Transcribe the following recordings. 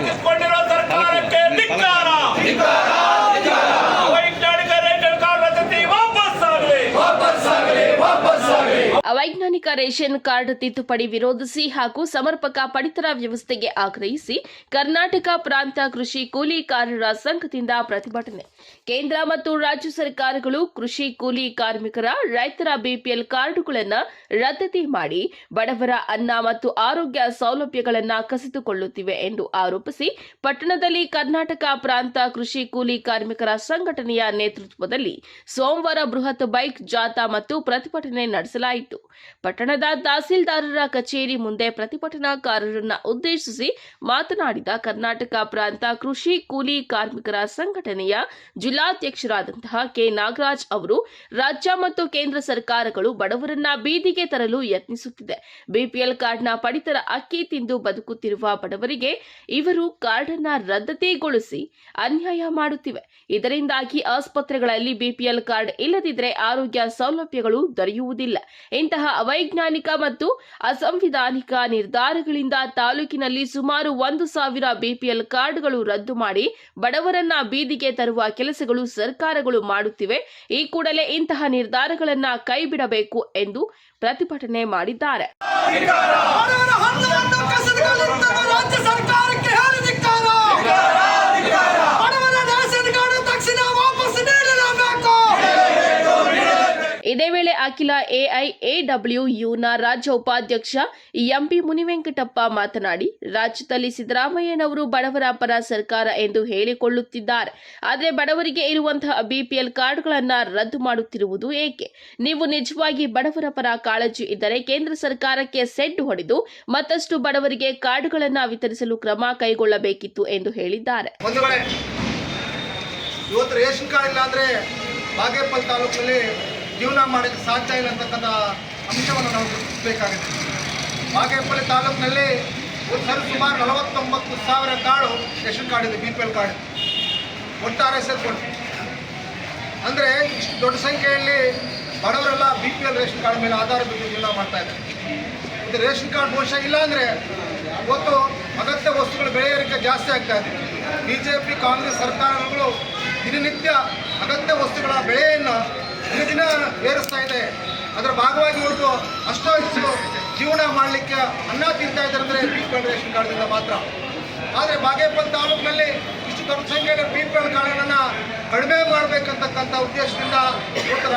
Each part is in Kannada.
ಕಿತ್ಕೊಂಡಿರೋ ಸರ್ಕಾರಕ್ಕೆ ಧಿಕ್ಕಾರ ವೈಜ್ಞಾನಿಕ ರೇಷನ್ ಕಾರ್ಡ್ ರದ್ದತಿ ವಾಪಸ್ ಆಗಲಿ ರೇಷನ್ ಕಾರ್ಡ್ ತಿದ್ದುಪಡಿ ವಿರೋಧಿಸಿ ಹಾಗೂ ಸಮರ್ಪಕ ಪಡಿತರ ವ್ಯವಸ್ಥೆಗೆ ಆಗ್ರಹಿಸಿ ಕರ್ನಾಟಕ ಪ್ರಾಂತ ಕೃಷಿ ಕೂಲಿಕಾರರ ಸಂಘದಿಂದ ಪ್ರತಿಭಟನೆ. ಕೇಂದ್ರ ಮತ್ತು ರಾಜ್ಯ ಸರ್ಕಾರಗಳು ಕೃಷಿ ಕೂಲಿ ಕಾರ್ಮಿಕರ ರೈತರ ಬಿಪಿಎಲ್ ಕಾರ್ಡ್ಗಳನ್ನು ರದ್ದತಿ ಮಾಡಿ ಬಡವರ ಅನ್ನ ಮತ್ತು ಆರೋಗ್ಯ ಸೌಲಭ್ಯಗಳನ್ನು ಕಸಿದುಕೊಳ್ಳುತ್ತಿವೆ ಎಂದು ಆರೋಪಿಸಿ ಪಟ್ಟಣದಲ್ಲಿ ಕರ್ನಾಟಕ ಪ್ರಾಂತ ಕೃಷಿ ಕೂಲಿ ಕಾರ್ಮಿಕರ ಸಂಘಟನೆಯ ನೇತೃತ್ವದಲ್ಲಿ ಸೋಮವಾರ ಬೃಹತ್ ಬೈಕ್ ಜಾಥಾ ಮತ್ತು ಪ್ರತಿಭಟನೆ ನಡೆಸಲಾಯಿತು. ಪಟ್ಟಣದ ತಹಸೀಲ್ದಾರರ ಕಚೇರಿ ಮುಂದೆ ಪ್ರತಿಭಟನಾಕಾರರನ್ನ ಉದ್ದೇಶಿಸಿ ಮಾತನಾಡಿದ ಕರ್ನಾಟಕ ಪ್ರಾಂತ ಕೃಷಿ ಕೂಲಿ ಕಾರ್ಮಿಕರ ಸಂಘಟನೆಯ ಜಿಲ್ಲಾಧ್ಯಕ್ಷರಾದಂತಹ ಕೆ ನಾಗರಾಜ್ ಅವರು, ರಾಜ್ಯ ಮತ್ತು ಕೇಂದ್ರ ಸರ್ಕಾರಗಳು ಬಡವರನ್ನ ಬೀದಿಗೆ ತರಲು ಯತ್ನಿಸುತ್ತಿದೆ. ಬಿಪಿಎಲ್ ಕಾರ್ಡ್ನ ಪಡಿತರ ಅಕ್ಕಿ ತಿಂದು ಬದುಕುತ್ತಿರುವ ಬಡವರಿಗೆ ಇವರು ಕಾರ್ಡ್ ಅನ್ನ ರದ್ದತಿಗೊಳಿಸಿ ಅನ್ಯಾಯ ಮಾಡುತ್ತಿವೆ. ಇದರಿಂದಾಗಿ ಆಸ್ಪತ್ರೆಗಳಲ್ಲಿ ಬಿಪಿಎಲ್ ಕಾರ್ಡ್ ಇಲ್ಲದಿದ್ದರೆ ಆರೋಗ್ಯ ಸೌಲಭ್ಯಗಳು ದೊರೆಯುವುದಿಲ್ಲ. ಇಂತಹ ಅವೈಜ್ಞಾನಿಕ ಮತ್ತು ಅಸಂವಿಧಾನಿಕ ನಿರ್ಧಾರಗಳಿಂದ ತಾಲೂಕಿನಲ್ಲಿ ಸುಮಾರು ಒಂದು ಸಾವಿರ ಬಿಪಿಎಲ್ ಕಾರ್ಡ್ಗಳು ರದ್ದು ಮಾಡಿ ಬಡವರನ್ನ ಬೀದಿಗೆ ತರುವ ಕೆಲಸಗಳು ಸರ್ಕಾರಗಳು ಮಾಡುತ್ತಿವೆ. ಈ ಕೂಡಲೇ ಇಂತಹ ನಿರ್ಧಾರಗಳನ್ನ ಕೈಬಿಡಬೇಕು ಎಂದು ಪ್ರತಿಭಟನೆ ಮಾಡಿದ್ದಾರೆ. ಇದೇ ವೇಳೆ ಅಖಿಲ ಎಐಎಡಬ್ಲ್ಯೂಯುನ ರಾಜ್ಯ ಉಪಾಧ್ಯಕ್ಷ ಎಂಪಿ ಮುನಿವೆಂಕಟಪ್ಪ ಮಾತನಾಡಿ, ರಾಜ್ಯದಲ್ಲಿ ಸಿದ್ದರಾಮಯ್ಯನವರು ಬಡವರ ಪರ ಸರ್ಕಾರ ಎಂದು ಹೇಳಿಕೊಳ್ಳುತ್ತಿದ್ದಾರೆ. ಆದರೆ ಬಡವರಿಗೆ ಇರುವಂತಹ ಬಿಪಿಎಲ್ ಕಾರ್ಡ್ಗಳನ್ನು ರದ್ದು ಮಾಡುತ್ತಿರುವುದು ಏಕೆ? ನೀವು ನಿಜವಾಗಿ ಬಡವರ ಪರ ಕಾಳಜಿ ಇದ್ದರೆ ಕೇಂದ್ರ ಸರ್ಕಾರಕ್ಕೆ ಸೆಡ್ ಹೊಡೆದು ಮತ್ತಷ್ಟು ಬಡವರಿಗೆ ಕಾರ್ಡ್ಗಳನ್ನು ವಿತರಿಸಲು ಕ್ರಮ ಕೈಗೊಳ್ಳಬೇಕಿತ್ತು ಎಂದು ಹೇಳಿದ್ದಾರೆ. ಇವತ್ತು ರೇಷನ್ ಕಾರ್ಡ್ ಇಲ್ಲ ಅಂದ್ರೆ ಬಾಗೇಪಲ್ಲಿ ತಾಲೂಕಿನಲ್ಲಿ ಜೀವನ ಮಾಡೋಕ್ಕೆ ಸಾಧ್ಯ ಇಲ್ಲ ಅಂತಕ್ಕಂಥ ಅಂಶವನ್ನು ನಾವು ಗುರುತಿಸಬೇಕಾಗುತ್ತೆ ಬಾಗೇಪಲ್ಲಿ ತಾಲೂಕಿನಲ್ಲಿ ಸರಿ ಸುಮಾರು ನಲವತ್ತೊಂಬತ್ತು ಸಾವಿರ ಕಾರ್ಡು ರೇಷನ್ ಕಾರ್ಡ್ ಇದೆ ಬಿ ಪಿ ಎಲ್ ಕಾರ್ಡ್. ಒಟ್ಟಾರೆ ಸೇರ್ಕೊಂಡು. ಅಂದರೆ ಇಷ್ಟು ದೊಡ್ಡ ಸಂಖ್ಯೆಯಲ್ಲಿ ಬಡವರೆಲ್ಲ B P L ration card ಮೇಲೆ ಆಧಾರ ಬಿಟ್ಟು ಜೀವನ ಮಾಡ್ತಾ ಇದ್ದಾರೆ. ಇದು ರೇಷನ್ ಕಾರ್ಡ್ ಬಹುಶಃ ಇಲ್ಲ ಅಂದರೆ ಇವತ್ತು ಅಗತ್ಯ ವಸ್ತುಗಳ ಬೆಲೆ ಜಾಸ್ತಿ ಆಗ್ತಾ ಇದೆ. ಬಿ ಜೆ ಪಿ ಕಾಂಗ್ರೆಸ್ ಸರ್ಕಾರಗಳು ದಿನನಿತ್ಯ ಅಗತ್ಯ ವಸ್ತುಗಳ ಬೆಲೆಯನ್ನು ದಿನ ಏರಿಸ್ತಾ ಇದೆ. ಅದರ ಭಾಗವಾಗಿ ಇವತ್ತು ಅಷ್ಟೋ ಹೆಚ್ಚು ಜೀವನ ಮಾಡಲಿಕ್ಕೆ ಅನ್ನ ತಿಂತಾ ಇದ್ದಾರೆ ಅಂದರೆ ಬಿ ಪಿ ಎಲ್ ರೇಷನ್ ಕಾರ್ಡ್ದಿಂದ ಮಾತ್ರ. ಆದರೆ ಬಾಗೇಪಲ್ಲಿ ತಾಲೂಕಿನಲ್ಲಿ ಇಷ್ಟು ದೊಡ್ಡ ಸಂಖ್ಯೆಯಲ್ಲಿ ಬಿ ಪಿ ಎಲ್ ಕಡಿಮೆ ಮಾಡಬೇಕಂತಕ್ಕಂಥ ಉದ್ದೇಶದಿಂದ ಇವತ್ತರ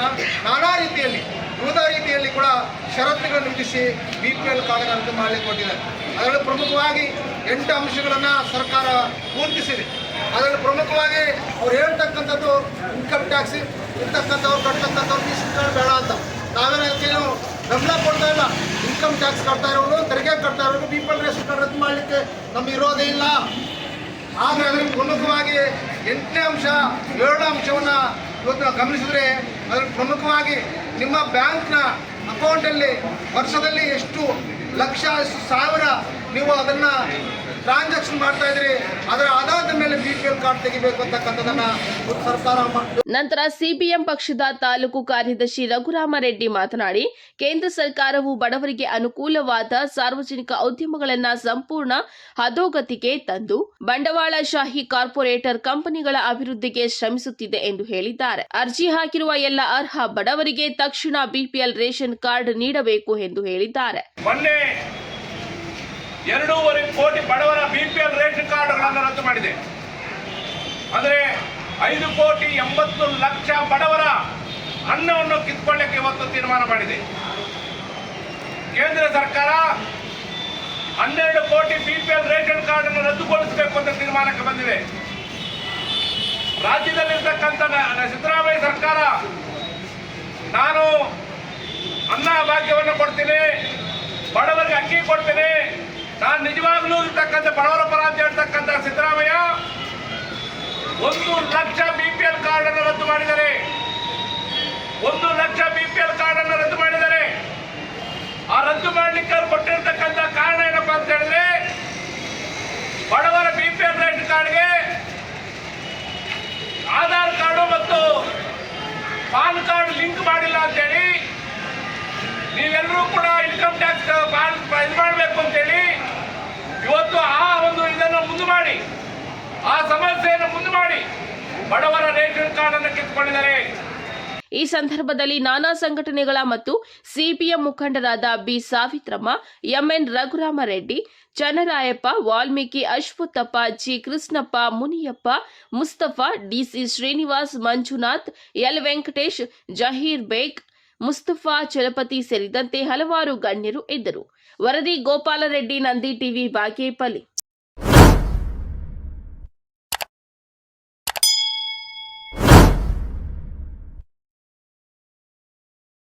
ನಾನಾ ರೀತಿಯಲ್ಲಿ ವಿವಿಧ ರೀತಿಯಲ್ಲಿ ಕೂಡ ಷರತ್ತುಗಳನ್ನು ವಿಧಿಸಿ ಬಿ ಪಿ ಎಲ್ ಕಾರ್ಡನ್ನು ಮಾಡಲಿಕ್ಕೆ ಕೊಟ್ಟಿದ್ದಾರೆ ಅದರಲ್ಲಿ ಪ್ರಮುಖವಾಗಿ ಎಂಟು ಅಂಶಗಳನ್ನು ಸರ್ಕಾರ ಪೂರ್ತಿಸಿದೆ ಅದರಲ್ಲಿ ಪ್ರಮುಖವಾಗಿ ಅವ್ರು ಹೇಳ್ತಕ್ಕಂಥದ್ದು ಇನ್ಕಮ್ ಟ್ಯಾಕ್ಸ್ ಇರ್ತಕ್ಕಂಥವ್ರು ಕಟ್ಟತಕ್ಕಂಥವ್ರು ಇಷ್ಟು ಬೇಡ ಅಂತ. ನಾವೇನು ಗಮನ ಕೊಡ್ತಾ ಇಲ್ಲ. ಇನ್ಕಮ್ ಟ್ಯಾಕ್ಸ್ ಕಟ್ತಾ ಇರೋರು, ತೆರಿಗೆ ಕಟ್ತಾ ಇರೋರು ಪೀಪಲ್ ರೇಷನ್ ಕಾರ್ಡ್ ರದ್ದು ಮಾಡಲಿಕ್ಕೆ ನಮ್ಗೆ ಇರೋದೇ ಇಲ್ಲ. ಆದರೆ ಅದರ ಪ್ರಮುಖವಾಗಿ ಎಂಟನೇ ಅಂಶ, ಏಳನೇ ಅಂಶವನ್ನು ಇವತ್ತು ನಾವು ಗಮನಿಸಿದ್ರೆ ಅದರ ಪ್ರಮುಖವಾಗಿ ನಿಮ್ಮ ಬ್ಯಾಂಕ್ನ ಅಕೌಂಟಲ್ಲಿ ವರ್ಷದಲ್ಲಿ ಎಷ್ಟು ಲಕ್ಷ ಸಾವಿರ ನೀವು ಅದನ್ನು ಟ್ರಾನ್ಸಾಕ್ಷನ್ ಮಾಡ್ತಾ ಇದ್ರಿ. ಅದರ ಆಧಾರದ ಕಾರ್ಡ್ ತೆಗಿಬೇಕು ಅಂತಕ್ಕಂಥದ್ದನ್ನು ಸರ್ಕಾರ ನಂತರ ಸಿಪಿಎಂ ಪಕ್ಷದ ತಾಲೂಕು ಕಾರ್ಯದರ್ಶಿ ರಘುರಾಮರೆಡ್ಡಿ ಮಾತನಾಡಿ ಕೇಂದ್ರ ಸರ್ಕಾರವು ಬಡವರಿಗೆ ಅನುಕೂಲವಾದ ಸಾರ್ವಜನಿಕ ಉದ್ಯಮಗಳನ್ನು ಸಂಪೂರ್ಣ ಹದೋಗತಿಗೆ ತಂದು ಬಂಡವಾಳಶಾಹಿ ಕಾರ್ಪೊರೇಟರ್ ಕಂಪನಿಗಳ ಅಭಿವೃದ್ಧಿಗೆ ಶ್ರಮಿಸುತ್ತಿದೆ ಎಂದು ಹೇಳಿದ್ದಾರೆ. ಅರ್ಜಿ ಹಾಕಿರುವ ಎಲ್ಲ ಅರ್ಹ ಬಡವರಿಗೆ ತಕ್ಷಣ ಬಿಪಿಎಲ್ ರೇಷನ್ ಕಾರ್ಡ್ ನೀಡಬೇಕು ಎಂದು ಹೇಳಿದ್ದಾರೆ. ಮೊನ್ನೆ ಎರಡೂವರೆ ಕೋಟಿ ಬಡವರ ಬಿಪಿಎಲ್ ರೇಷನ್ ಕಾರ್ಡ್ಗಳನ್ನು ರದ್ದು ಮಾಡಿದೆ. ಅಂದರೆ ಐದು ಕೋಟಿ ಎಂಬತ್ತು ಲಕ್ಷ ಬಡವರ ಅನ್ನವನ್ನು ಕಿತ್ಕೊಳ್ಳಕ್ಕೆ ಇವತ್ತು ತೀರ್ಮಾನ ಮಾಡಿದೆ. ಕೇಂದ್ರ ಸರ್ಕಾರ ಹನ್ನೆರಡು ಕೋಟಿ B P L ration card ಅನ್ನು ರದ್ದುಗೊಳಿಸಬೇಕು ಅಂತ ತೀರ್ಮಾನಕ್ಕೆ ಬಂದಿದೆ. ರಾಜ್ಯದಲ್ಲಿರ್ತಕ್ಕಂಥ ಸಿದ್ದರಾಮಯ್ಯ ಸರ್ಕಾರ ನಾನು ಅನ್ನ ಭಾಗ್ಯವನ್ನು ಕೊಡ್ತೀನಿ, ಬಡವರಿಗೆ ಅಕ್ಕಿ ಕೊಡ್ತೀನಿ, ನಾನು ನಿಜವಾಗ್ಲೂ ಇರ್ತಕ್ಕಂಥ ಬಡವರ ಪರ ಅಂತ ಹೇಳ್ತಕ್ಕಂಥ ಸಿದ್ದರಾಮಯ್ಯ ಒಂದು ಲಕ್ಷ ಬಿಪಿಎಲ್ ಕಾರ್ಡ್ ಅನ್ನು ರದ್ದು ಮಾಡಿದ್ದಾರೆ ಒಂದು ಲಕ್ಷ ಬಿಪಿಎಲ್ ಕಾರ್ಡ್ ಅನ್ನು ರದ್ದು ಮಾಡಿದ್ದಾರೆ ಆ ರದ್ದು ಮಾಡಲಿಕ್ಕೆ ಅವರು ಕೊಟ್ಟಿರ್ತಕ್ಕಂಥ ಕಾರಣ ಏನಪ್ಪಾ ಅಂತ ಹೇಳಿದ್ರೆ, ಬಡವರ ಬಿಪಿಎಲ್ ರೇಷನ್ ಕಾರ್ಡ್ಗೆ ಆಧಾರ್ ಕಾರ್ಡು ಮತ್ತು ಪಾನ್ ಕಾರ್ಡ್ ಲಿಂಕ್ ಮಾಡಿಲ್ಲ ಅಂತೇಳಿ, ನೀವೆಲ್ಲರೂ ಕೂಡ ಇನ್ಕಮ್ ಟ್ಯಾಕ್ಸ್ ಇದು ಮಾಡಬೇಕು ಅಂತೇಳಿ ಇವತ್ತು ಆ ಒಂದು ಇದನ್ನು ಮುಂದೆ ಮಾಡಿ ಬಡವರ ರೇಷನ್ ಕಾರ್ಡ್ ಅನ್ನು ಕಿತ್ಕೊಂಡಿದ್ದಾರೆ. ಈ ಸಂದರ್ಭದಲ್ಲಿ ನಾನಾ ಸಂಘಟನೆಗಳ ಮತ್ತು ಸಿಪಿಎಂ ಮುಖಂಡರಾದ B Savitramma, MN Raghuramareddy, Channarayappa, Valmiki Ashwathappa, G Krishnappa, Muniyappa, Mustafa, DC Srinivas, Manjunath, L Venkatesh, Zaheer Baig, Mustafa Chalapathi ಸೇರಿದಂತೆ ಹಲವಾರು ಗಣ್ಯರು ಇದ್ದರು. ವರದಿ ಗೋಪಾಲರೆಡ್ಡಿ, ನಂದಿ ಟಿವಿ, ಬಾಗೇಪಲ್ಲಿ.